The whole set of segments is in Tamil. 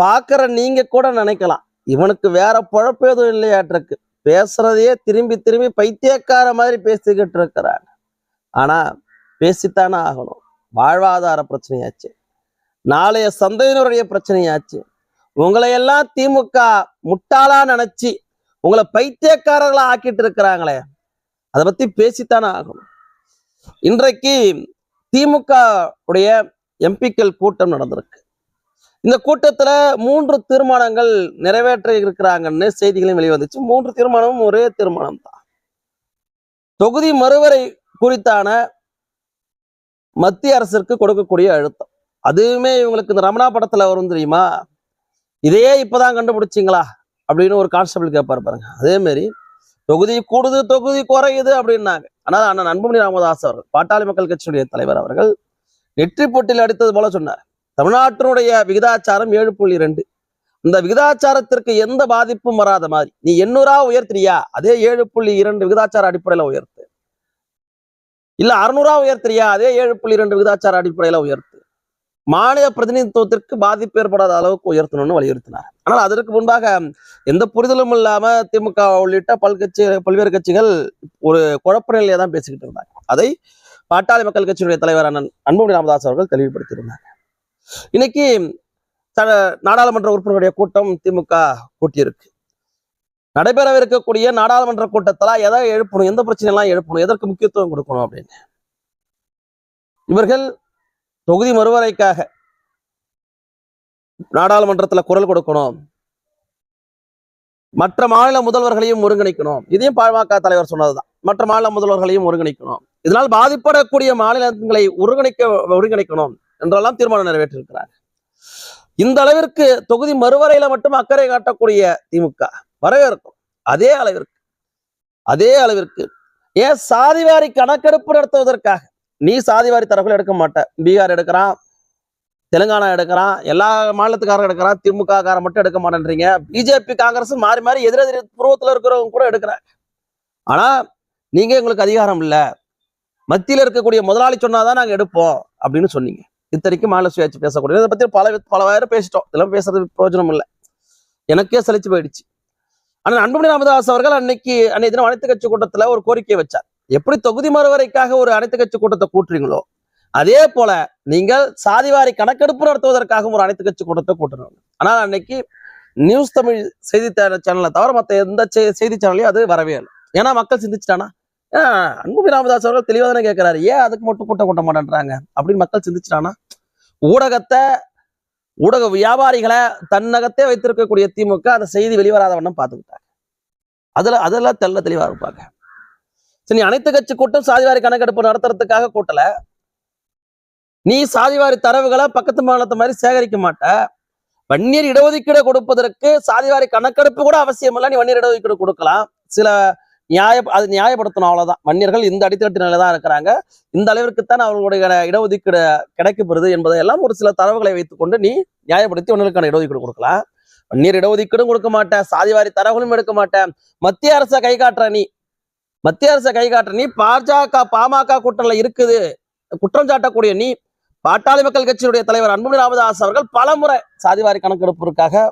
பார்க்குற நீங்கள் கூட நினைக்கலாம். இவனுக்கு வேற பழப்பு எதுவும் இல்லையாட்டிருக்கு. பேசுறதையே திரும்பி திரும்பி பைத்தியக்கார மாதிரி பேசிக்கிட்டு இருக்கிறான் ஆனால் பேசித்தானே ஆகணும். வாழ்வாதார பிரச்சனையாச்சு. நாளைய சந்தையினருடைய பிரச்சனையாச்சு. உங்களை எல்லாம் திமுக முட்டாளா நினைச்சு உங்களை பைத்தியக்காரர்களா ஆக்கிட்டு இருக்கிறாங்களே அதை பத்தி பேசித்தானே ஆகணும். இன்றைக்கு திமுக உடைய எம்பிக்கள் கூட்டம் நடந்திருக்கு. இந்த கூட்டத்துல மூன்று தீர்மானங்கள் நிறைவேற்ற இருக்கிறாங்கன்னு செய்திகளும் வெளிவந்துச்சு. மூன்று தீர்மானமும் ஒரே தீர்மானம் தான் தொகுதி மறுவரை குறித்தான மத்திய அரசிற்கு கொடுக்கக்கூடிய அழுத்தம். அதுவுமே இவங்களுக்கு இந்த ரமணா படத்துல வரும் தெரியுமா? இதையே இப்பதான் கண்டுபிடிச்சிங்களா? அப்படின்னு ஒரு கான்ஸ்டபிள் கேட்பாரு பாருங்க. அதே மாதிரி தொகுதி கூடுது தொகுதி குறையுது அப்படின்னாங்க. ஆனால் அண்ணன் அன்புமணி ராமதாஸ் அவர்கள் பாட்டாளி மக்கள் கட்சியுடைய தலைவர் அவர்கள் நெற்றி போட்டியில் அடித்தது போல சொன்னார். தமிழ்நாட்டினுடைய விகிதாச்சாரம் ஏழு புள்ளி ரெண்டு. இந்த விகிதாச்சாரத்திற்கு எந்த பாதிப்பும் வராத மாதிரி. நீ எண்ணூறா உயர்த்துறியா அதே ஏழு புள்ளி இரண்டு விகிதாச்சார அடிப்படையில உயர்த்து. இல்ல அறுநூறா உயர்த்துறியா அதே ஏழு புள்ளி இரண்டு விகிதாச்சார அடிப்படையில உயர்த்து. மாநில பிரதிநிதித்துவத்திற்கு பாதிப்பு ஏற்படாத அளவுக்கு உயர்த்தணும்னு வலியுறுத்தினார். ஆனால் அதற்கு முன்பாக எந்த புரிதலும் இல்லாம திமுக உள்ளிட்ட பல்கட்சி பல்வேறு கட்சிகள் ஒரு குழப்ப நிலையை தான் பேசிக்கிட்டு இருந்தாங்க. அதை பாட்டாளி மக்கள் கட்சியினுடைய தலைவர் அண்ணன் அன்புமணி ராமதாஸ் அவர்கள் தெளிவுபடுத்தியிருந்தாங்க இன்னைக்கு த- நாடாளுமன்ற உறுப்பினருடைய கூட்டம் திமுக கூட்டியிருக்கு. நடைபெறவிருக்கக்கூடிய நாடாளுமன்ற கூட்டத்துல எதை எழுப்பணும் எந்த பிரச்சனை எல்லாம் எழுப்பணும் எதற்கு முக்கியத்துவம் கொடுக்கணும் அப்படின்னு. இவர்கள் தொகுதி மறுவரைக்காக நாடாளுமன்றத்துல குரல் கொடுக்கணும். மற்ற மாநில முதல்வர்களையும் ஒருங்கிணைக்கணும். இதையும் பாமக தலைவர் சொன்னதுதான். மற்ற மாநில முதல்வர்களையும் ஒருங்கிணைக்கணும். இதனால் பாதிப்படக்கூடிய மாநிலங்களை ஒருங்கிணைக்க ஒருங்கிணைக்கணும். என்றெல்லாம் தீர்மானம் நிறைவேற்றிருக்கிறார். இந்த அளவிற்கு தொகுதி மறுவரையில மட்டும் அக்கறை காட்டக்கூடிய திமுக வரவேற்கும். அதே அளவிற்கு அதே அளவிற்கு ஏன் சாதிவாரி கணக்கெடுப்பு நடத்துவதற்காக? நீ சாதிவாரி தரப்பில் எடுக்க மாட்ட. பீகார் எடுக்கிறான் தெலுங்கானா எடுக்கிறான் எல்லா மாநிலத்துக்காரரும் எடுக்கிறான் திமுக காரன் மட்டும் எடுக்க மாட்டேன்றீங்க. பிஜேபி காங்கிரஸ் மாறி மாறி எதிரெதிர் புருவத்தில் இருக்கிறவங்க கூட எடுக்கிறாங்க ஆனா நீங்க எங்களுக்கு அதிகாரம் இல்ல. மத்தியில இருக்கக்கூடிய முதலாளி சொன்னாதான் நாங்க எடுப்போம் அப்படின்னு சொன்னீங்க. இத்தனைக்கும் மாலை சுயாட்சி பேசக்கூடிய இதை பத்தி பல பல பேர் பேசிட்டோம். இதெல்லாம் பேசுறது பிரயோஜனம் இல்லை. எனக்கே சலிச்சு போயிடுச்சு. ஆனா அன்புமணி ராமதாஸ் அவர்கள் அன்னைக்கு அன்னைக்கு தினம் அனைத்து கட்சி கூட்டத்துல ஒரு கோரிக்கை வச்சார். எப்படி தொகுதி மறுவரைக்காக ஒரு அனைத்து கட்சி கூட்டத்தை கூட்டுறீங்களோ அதே போல நீங்கள் சாதிவாரி கணக்கெடுப்பு நடத்துவதற்காகவும் ஒரு அனைத்து கட்சி கூட்டத்தை கூட்டணும். ஆனால் அன்னைக்கு நியூஸ் தமிழ் செய்தி சேனலை தவிர மற்ற எந்த செய்தி சேனலையும் அது வரவே இல்லை. ஏன்னா மக்கள் சிந்திச்சிட்டானா? அன்புமணி ராமதாஸ் அவர்கள் தெளிவாக தானே கேட்கிறாரு ஏன் அதுக்கு மட்டும் கூட்டம் கூட்ட மாட்டேன்றாங்க? அப்படின்னு மக்கள் சிந்திச்சிட்டானா? ஊடகத்தை ஊடக வியாபாரிகளை தன்னகத்தே வைத்திருக்கக்கூடிய திமுக அந்த செய்தி வெளிவராத வண்ணம் பார்த்துக்கிட்டாங்க. அதுல அதெல்லாம் தெல்ல தெளிவா இருப்பாங்க. சரி நீ அனைத்து கட்சி கூட்டம் சாதிவாரி கணக்கெடுப்பு நடத்துறதுக்காக கூட்டல. நீ சாதிவாரி தரவுகளை பக்கத்து மாநிலத்தை மாதிரி சேகரிக்க மாட்ட. வன்னியர் இடஒதுக்கீடு கொடுப்பதற்கு சாதிவாரி கணக்கெடுப்பு கூட அவசியம் இல்லை நீ வன்னியர் இடஒதுக்கீடு கொடுக்கலாம். சில நியாய அது நியாயப்படுத்தணும் அவ்வளவுதான். வன்னியர்கள் இந்த அடித்தட்டு நிலையில தான் இருக்கிறாங்க. இந்த அளவிற்குத்தான் அவர்களுடைய இடஒதுக்கீடு கிடைக்கப்படுது என்பதை எல்லாம் ஒரு சில தரவுகளை வைத்துக்கொண்டு நீ நியாயப்படுத்தி ஒன்றுக்கான இடஒதுக்கீடு கொடுக்கலாம். வன்னியர் இடஒதுக்கீடும் கொடுக்க மாட்டேன். சாதிவாரி தரவுகளும் எடுக்க மாட்டேன். மத்திய அரசை கை காட்டுற நீ. மத்திய அரசை கை காட்டுற நீ. பாஜக பாமக கூட்டணில இருக்குது. குற்றம் சாட்டக்கூடிய நீ. பாட்டாளி மக்கள் கட்சியுடைய தலைவர் அன்புமணி ராமதாஸ் அவர்கள் பலமுறை சாதிவாரி கணக்கெடுப்பிற்காக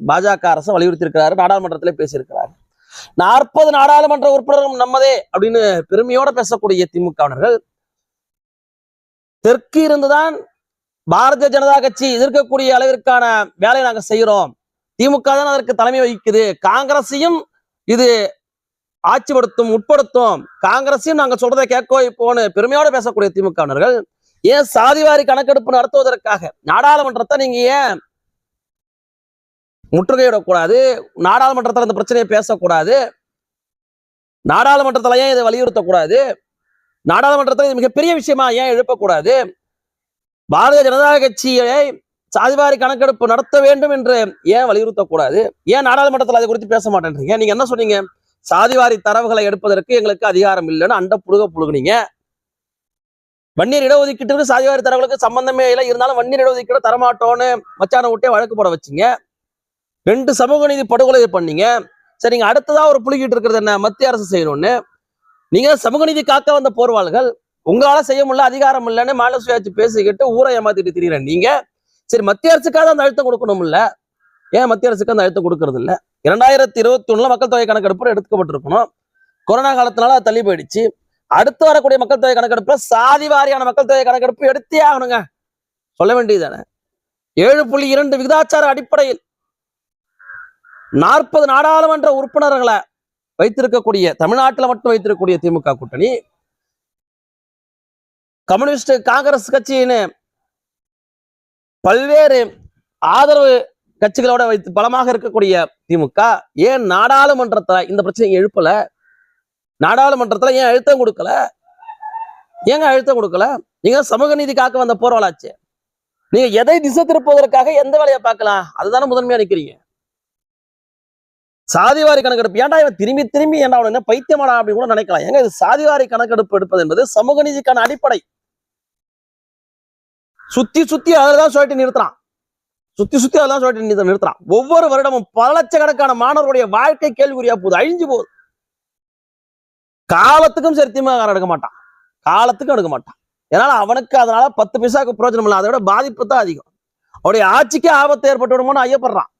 பாஜக அரசு வலியுறுத்தி இருக்கிறாரு நாடாளுமன்றத்திலே பேசியிருக்கிறார். நாற்பது நாடாளுமன்ற உறுப்பினரும் நம்மதே அப்படின்னு பெருமையோட பேசக்கூடிய திமுகவினர்கள் தெற்கு இருந்துதான் பாரதிய ஜனதா கட்சி எதிர்க்கக்கூடிய அளவிற்கான வேலையை நாங்க செய்யறோம். திமுக தான் அதற்கு தலைமை வகிக்குது. காங்கிரஸையும் இது ஆட்சிப்படுத்தும் உட்படுத்தும். காங்கிரஸையும் நாங்க சொல்றதை கேட்கோ இப்போன்னு பெருமையோட பேசக்கூடிய திமுகவினர்கள் ஏன் சாதிவாரி கணக்கெடுப்பு நடத்துவதற்காக நாடாளுமன்றத்தை நீங்க ஏன் முற்றுகையிடக்கூடாது. நாடாளுமன்றத்தில் இந்த பிரச்சனையை பேசக்கூடாது. நாடாளுமன்றத்தில் ஏன் இதை வலியுறுத்தக்கூடாது? நாடாளுமன்றத்தில் இது மிகப்பெரிய விஷயமா ஏன் எழுப்பக்கூடாது? பாரதிய ஜனதா கட்சியை சாதிவாரி கணக்கெடுப்பு நடத்த வேண்டும் என்று ஏன் வலியுறுத்தக்கூடாது? ஏன் நாடாளுமன்றத்தில் அதை குறித்து பேச மாட்டேன்றீங்க? நீங்க என்ன சொன்னீங்க? சாதிவாரி தரவுகளை எடுப்பதற்கு எங்களுக்கு அதிகாரம் இல்லைன்னு அண்ட புழுக புழுகுனீங்க. வன்னியர் இடஒதுக்கீட்டுக்கு சாதிவாரி தரவுகளுக்கு சம்பந்தமே இல்லை. இருந்தாலும் வன்னியர் இடஒதுக்கீடு தரமாட்டோன்னு மச்சான விட்டே வழக்கு போட வச்சீங்க. ரெண்டு சமூக நீதி படுகொலையை பண்ணீங்க. சரிங்க அடுத்ததா ஒரு புலிக்கிட்டு இருக்கிறது என்ன? மத்திய அரசு செய்யணும்னு. நீங்க சமூக நீதி காக்க வந்த போர்வாள்கள் உங்களால செய்ய முடியல அதிகாரம் இல்லைன்னு மாநில சுயாட்சி பேசிக்கிட்டு ஊரை ஏமாத்திட்டு திரியிற நீங்க. சரி மத்திய அரசுக்காக அந்த அழுத்தம் கொடுக்கணும் இல்ல ஏன் மத்திய அரசுக்கு அந்த அழுத்தம் கொடுக்கறது இல்ல? இரண்டாயிரத்தி இருபத்தி ஒண்ணுல மக்கள் தொகை கணக்கெடுப்பு எடுக்கப்பட்டிருக்கணும். கொரோனா காலத்தினால அது தள்ளி போயிடுச்சு. அடுத்து வரக்கூடிய மக்கள் தொகை கணக்கெடுப்புல சாதி வாரியான மக்கள் தொகை கணக்கெடுப்பு எடுத்தே ஆகணுங்க. சொல்ல வேண்டியதானே ஏழு புள்ளி இரண்டு விகிதாச்சார அடிப்படையில் நாற்பது நாடாளுமன்ற உறுப்பினர்களை வைத்திருக்கக்கூடிய தமிழ்நாட்டில் மட்டும் வைத்திருக்கக்கூடிய திமுக கூட்டணி. கம்யூனிஸ்ட் காங்கிரஸ் கட்சின்னு பல்வேறு ஆதரவு கட்சிகளோட வைத்து பலமாக இருக்கக்கூடிய திமுக ஏன் நாடாளுமன்றத்துல இந்த பிரச்சனையை எழுப்பல? நாடாளுமன்றத்துல ஏன் அழுத்தம் கொடுக்கல? ஏங்க அழுத்தம் கொடுக்கல? நீங்க சமூக நீதி காக்க வந்த போர்வலாச்சு நீங்க எதை திசை திருப்புவதற்காக எந்த வேலையை பார்க்கலாம்? அதுதானே முதன்மையா நிக்கிறீங்க. சாதிவாரி கணக்கெடுப்பு. ஏன்டா இவன் திரும்பி திரும்பி ஏன்டா அவன் என்ன பைத்தியமாடா அப்படின்னு கூட நினைக்கலாம். ஏங்க இது சாதிவாரி கணக்கெடுப்பு எடுப்பது என்பது சமூக நீதிக்கான அடிப்படை. சுத்தி சுத்தி அதுலதான் சொல்லிட்டு நிறுத்துறான். சுத்தி சுத்தி அதெல்லாம் சொல்லிட்டு நிறுத்த- நிறுத்துறான். ஒவ்வொரு வருடமும் பல லட்சக்கணக்கான மாணவருடைய வாழ்க்கை கேள்விக்குறியா போகுது. அழிஞ்சு போகுது. காலத்துக்கும் சரி திமுக எடுக்க மாட்டான். காலத்துக்கும் எடுக்க மாட்டான். ஏன்னா அவனுக்கு அதனால பத்து பைசாக்கு பிரயோஜனம் இல்லை. அதை விட பாதிப்பு தான் அதிகம். அவருடைய ஆட்சிக்கே ஆபத்து ஏற்பட்டு விடுமோன்னு ஐயப்படுறான்.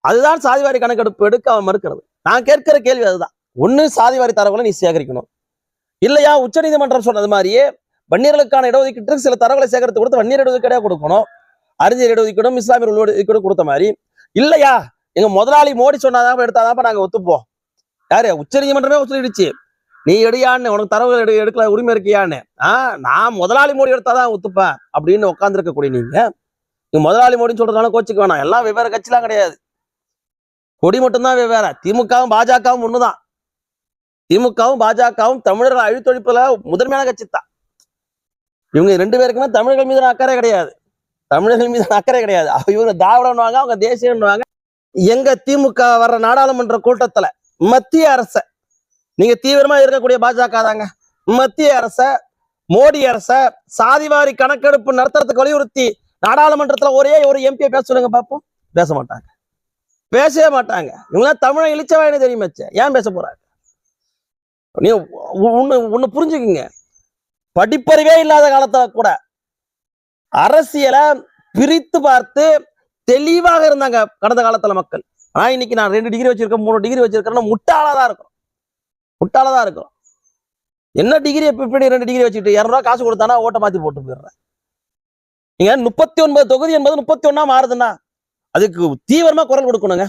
அதுதான் சாதிவாரி கணக்கெடுப்பு எடுக்க அவன் மறுக்கிறது. நான் கேட்கிற கேள்வி அதுதான். ஒண்ணு சாதிவாரி தரவுகளை நீ சேகரிக்கணும். இல்லையா? உச்சநீதிமன்றம் சொன்னது மாதிரியே வன்னியர்களுக்கான இடஒதுக்கீட்டுக்கு சில தரவுகளை சேகரித்து கொடுத்து வன்னியர் இடஒதுக்கீடாக கொடுக்கணும். அறிஞர் இடஒதுக்கீடும் இஸ்லாமியர் இடஒதுக்கீடும் கொடுத்த மாதிரி. இல்லையா? எங்க முதலாளி மோடி சொன்னாதான் எடுத்தாதான் நாங்க ஒத்துப்போம். யாரு? உச்சநீதிமன்றமே ஒத்துழைச்சு நீ எடுயான்னு உனக்கு தரவுகள் எடு எடுக்கல உரிமை இருக்கியான்னு. ஆஹ் நான் முதலாளி மோடி எடுத்தாதான் ஒத்துப்பேன் அப்படின்னு உட்காந்துருக்கக்கூடிய நீங்க நீங்க முதலாளி மோடின்னு சொல்றதுனால கோச்சுக்கு வேணாம். எல்லாம் வெவ்வேறு கட்சிலாம் கிடையாது. கொடி மட்டும்தான் வெவ்வேறு திமுகவும் பாஜகவும் ஒண்ணுதான். திமுகவும் பாஜகவும் தமிழர்கள் அழித்தொழிப்புல முதன்மையான கட்சி தான் இவங்க ரெண்டு பேருக்குமே தமிழர்கள் மீது அக்கறை கிடையாது. தமிழர்கள் மீது அக்கறை கிடையாது. இவங்க திராவிடம்னுவாங்க அவங்க தேசியம்னுவாங்க எங்க திமுக வர்ற நாடாளுமன்ற கூட்டத்துல மத்திய அரச நீங்க தீவிரமா இருக்கக்கூடிய பாஜக தாங்க. மத்திய அரச மோடி அரச சாதிவாரி கணக்கெடுப்பு நடத்துறதுக்கு வலியுறுத்தி நாடாளுமன்றத்துல ஒரே ஒரு எம்பியை பேச சொல்லுங்க பார்ப்போம் பேச மாட்டாங்க. பேசவே மாட்டாங்க. இவங்களாம் தமிழை இழிச்சவாயின்னு தெரியுமாச்சே ஏன் பேச போறாங்க? நீ ஒன்னு ஒண்ணு புரிஞ்சுக்குங்க. படிப்பறிவே இல்லாத காலத்துல கூட அரசியலை பிரித்து பார்த்து தெளிவாக இருந்தாங்க கடந்த காலத்துல மக்கள். ஆனா இன்னைக்கு நான் ரெண்டு டிகிரி வச்சிருக்கேன் மூணு டிகிரி வச்சிருக்கேன்னா முட்டாளா தான் இருக்கும். முட்டாளா தான் இருக்கும். என்ன டிகிரி எப்படி ரெண்டு டிகிரி வச்சுட்டு இரநூறுவா காசு கொடுத்தானா ஓட்ட மாத்தி போட்டு போயிடுறேன். நீங்க முப்பத்தி ஒன்பது தொகுதி என்பது முப்பத்தி ஒன்னா மாறுதுன்னா அதுக்கு தீவிரமா குரல் கொடுக்கணுங்க.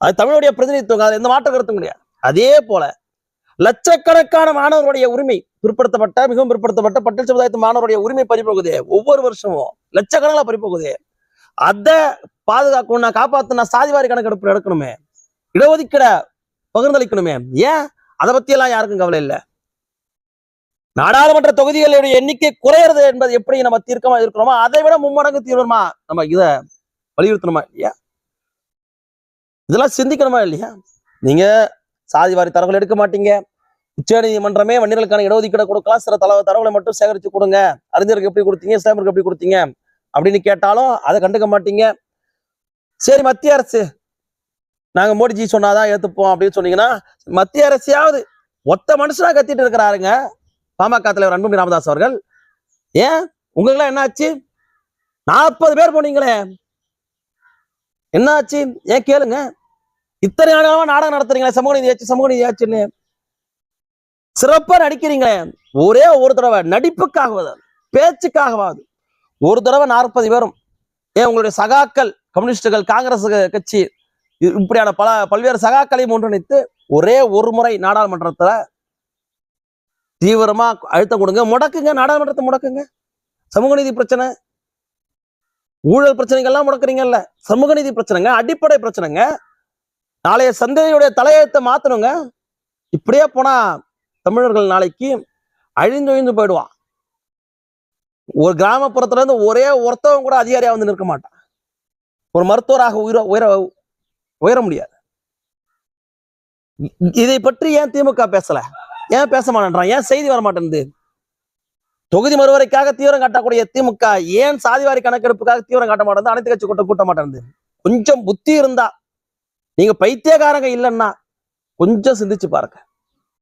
அது தமிழுடைய பிரதிநிதித்துவம் அது எந்த மாற்ற கருத்தும் கிடையாது. அதே போல லட்சக்கணக்கான மாணவர்களுடைய உரிமை பிற்படுத்தப்பட்ட மிகவும் பிற்படுத்தப்பட்ட பட்டியல் சமுதாயத்து மாணவருடைய உரிமை பறிபோகுதே. ஒவ்வொரு வருஷமும் லட்சக்கணக்கில் பறிபோகுதே. அதை பாதுகாக்கணும்னா காப்பாத்தினா சாதிவாரி கணக்கெடுப்பு எடுக்கணுமே. இடஒதுக்கீட பகிர்ந்தளிக்கணுமே. ஏன்? அதை பத்தி எல்லாம் யாருக்கும் கவலை இல்லை. நாடாளுமன்ற தொகுதிகளுடைய எண்ணிக்கை குறையிறது என்பது எப்படி நம்ம தீர்க்கமா இருக்கிறோமோ அதை விட மும்மடங்கு தீவிரமா நம்ம இத வலியுறுத்தணுமா இல்லையா? இதெல்லாம் சிந்திக்கணுமா இல்லையா? நீங்க சாதிவாரி தரவுகள் எடுக்க மாட்டீங்க. உச்ச நீதிமன்றமே வன்னியர்களுக்கான இடஒதுக்கீடு கொடுக்கலாம். சில தரவு தரவுகளை மட்டும் சேகரிச்சு கொடுங்க. அறிஞருக்கு எப்படி கொடுத்தீங்க? இஸ்லாமியருக்கு எப்படி கொடுத்தீங்க? அப்படின்னு கேட்டாலும் அதை கண்டுக்க மாட்டீங்க. சரி மத்திய அரசு. நாங்க மோடிஜி சொன்னாதான் ஏத்துப்போம் அப்படின்னு சொன்னீங்கன்னா மத்திய அரசையாவது ஒத்த மனுஷனா கத்திட்டு இருக்கிறாருங்க. பாமக தலைவர் அன்புமணி ராமதாஸ் அவர்கள். ஏன்? உங்களுக்கெல்லாம் என்னாச்சு? நாற்பது பேர் போனீங்களே. என்ன ஆச்சு ஏன் கேளுங்க. இத்தனை நாளாக நாடகம் நடத்துறீங்களே? சமூக நீதி ஆச்சு சமூக நீதி ஆச்சுன்னு. சிறப்பா நடிக்கிறீங்களே. ஒரே ஒரு தடவை நடிப்புக்காகவாது பேச்சுக்காகவாது. ஒரு தடவை நாற்பது பேரும். ஏன் உங்களுடைய சகாக்கள் கம்யூனிஸ்டுகள் காங்கிரஸ் கட்சி இப்படியான பல பல்வேறு சகாக்களையும் ஒன்றிணைத்து ஒரே ஒரு முறை நாடாளுமன்றத்துல தீவிரமா அழுத்தம் கொடுங்க. முடக்குங்க. நாடாளுமன்றத்தை முடக்குங்க. சமூக நீதி பிரச்சனை. ஊழல் பிரச்சனைகள்லாம் முடக்குறீங்கல்ல சமூக நீதி பிரச்சனைங்க அடிப்படை பிரச்சனைங்க. நாளைய சந்ததியுடைய தலையெழுத்தை மாத்தணுங்க. இப்படியே போனா தமிழர்கள் நாளைக்கு அழிந்தொழிந்து போயிடுவான். ஒரு கிராமப்புறத்துல இருந்து ஒரே ஒருத்தவன் கூட அதிகாரியா வந்து நிற்க மாட்டான். ஒரு மருத்துவராக உயிர உயர உயர முடியாது. இதை பற்றி ஏன் திமுக பேசல? ஏன் பேச மாட்டேன்றான்? ஏன் செய்தி வர மாட்டேன்து தொகுதி மறுவரைக்காக தீவிரம் காட்டக்கூடிய திமுக ஏன் சாதிவாரி கணக்கெடுப்புக்காக தீவிரம் காட்ட மாட்டேன் அனைத்து கட்சி கூட்டம் கூட்ட மாட்டேங்குது. கொஞ்சம் புத்தி இருந்தா நீங்க பைத்தியக்காரங்க இல்லைன்னா கொஞ்சம் சிந்திச்சு பாருங்க.